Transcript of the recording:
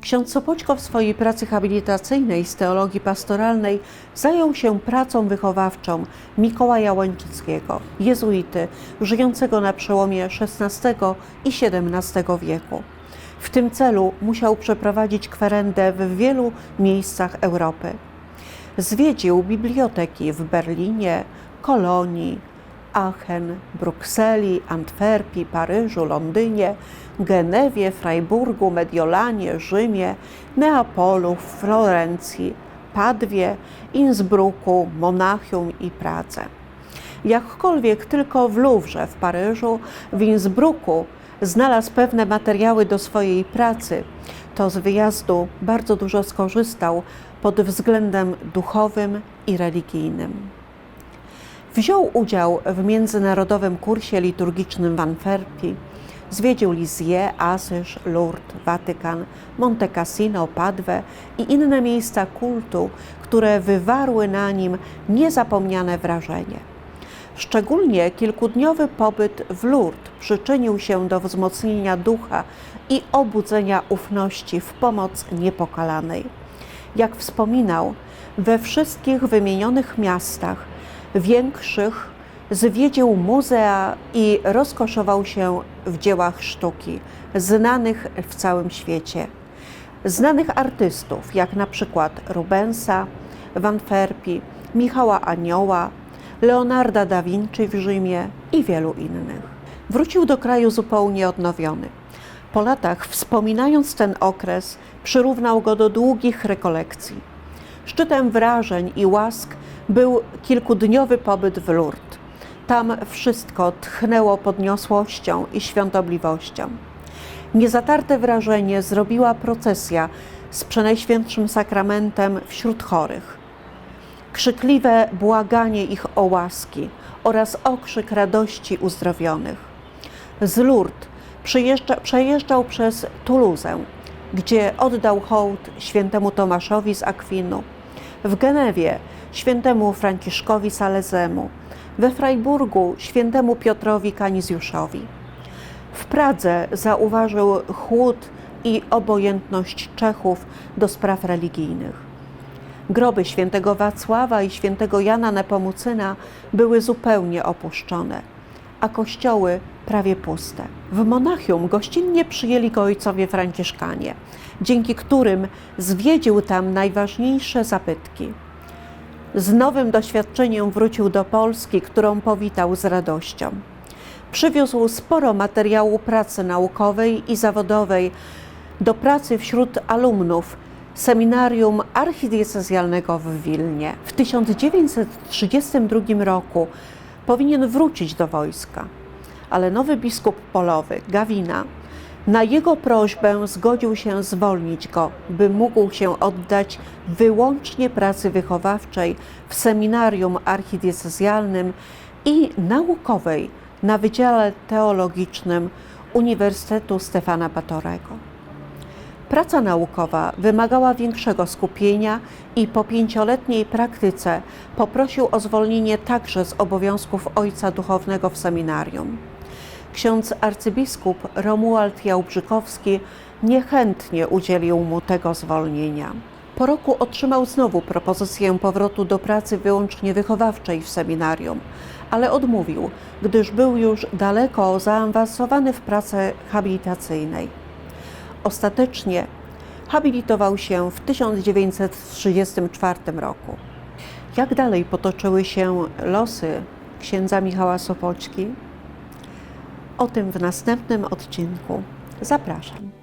Ksiądz Sopoćko w swojej pracy habilitacyjnej z teologii pastoralnej zajął się pracą wychowawczą Mikołaja Łęczyckiego, jezuity, żyjącego na przełomie XVI i XVII wieku. W tym celu musiał przeprowadzić kwerendę w wielu miejscach Europy. Zwiedził biblioteki w Berlinie, Kolonii, Aachen, Brukseli, Antwerpii, Paryżu, Londynie, Genewie, Freiburgu, Mediolanie, Rzymie, Neapolu, Florencji, Padwie, Innsbrucku, Monachium i Pradze. Jakkolwiek tylko w Louvre w Paryżu, w Innsbrucku znalazł pewne materiały do swojej pracy, to z wyjazdu bardzo dużo skorzystał pod względem duchowym i religijnym. Wziął udział w międzynarodowym kursie liturgicznym w Antwerpii, zwiedził Lisieux, Asyż, Lourdes, Watykan, Monte Cassino, Padwę i inne miejsca kultu, które wywarły na nim niezapomniane wrażenie. Szczególnie kilkudniowy pobyt w Lourdes przyczynił się do wzmocnienia ducha i obudzenia ufności w pomoc niepokalanej. Jak wspominał, we wszystkich wymienionych miastach, większych, zwiedził muzea i rozkoszował się w dziełach sztuki, znanych w całym świecie. Znanych artystów, jak na przykład Rubensa w Antwerpii, Michała Anioła, Leonarda da Vinci w Rzymie i wielu innych. Wrócił do kraju zupełnie odnowiony. Po latach, wspominając ten okres, przyrównał go do długich rekolekcji. Szczytem wrażeń i łask był kilkudniowy pobyt w Lourdes. Tam wszystko tchnęło podniosłością i świątobliwością. Niezatarte wrażenie zrobiła procesja z Przenajświętszym Sakramentem wśród chorych. Krzykliwe błaganie ich o łaski oraz okrzyk radości uzdrowionych. Z Lourdes przejeżdża, przejeżdżał przez Toulouse, gdzie oddał hołd świętemu Tomaszowi z Akwinu, w Genewie świętemu Franciszkowi Salezemu, we Freiburgu świętemu Piotrowi Kanizjuszowi. W Pradze zauważył chłód i obojętność Czechów do spraw religijnych. Groby świętego Wacława i świętego Jana Nepomucyna były zupełnie opuszczone, a kościoły prawie puste. W Monachium gościnnie przyjęli go ojcowie franciszkanie, dzięki którym zwiedził tam najważniejsze zabytki. Z nowym doświadczeniem wrócił do Polski, którą powitał z radością. Przywiózł sporo materiału pracy naukowej i zawodowej do pracy wśród alumnów seminarium archidiecezjalnego w Wilnie. W 1932 roku powinien wrócić do wojska, ale nowy biskup polowy, Gawina, na jego prośbę zgodził się zwolnić go, by mógł się oddać wyłącznie pracy wychowawczej w seminarium archidiecezjalnym i naukowej na Wydziale Teologicznym Uniwersytetu Stefana Batorego. Praca naukowa wymagała większego skupienia i po pięcioletniej praktyce poprosił o zwolnienie także z obowiązków ojca duchownego w seminarium. Ksiądz arcybiskup Romuald Jałbrzykowski niechętnie udzielił mu tego zwolnienia. Po roku otrzymał znowu propozycję powrotu do pracy wyłącznie wychowawczej w seminarium, ale odmówił, gdyż był już daleko zaawansowany w pracę habilitacyjnej. Ostatecznie habilitował się w 1934 roku. Jak dalej potoczyły się losy księdza Michała Sopoćki? O tym w następnym odcinku. Zapraszam.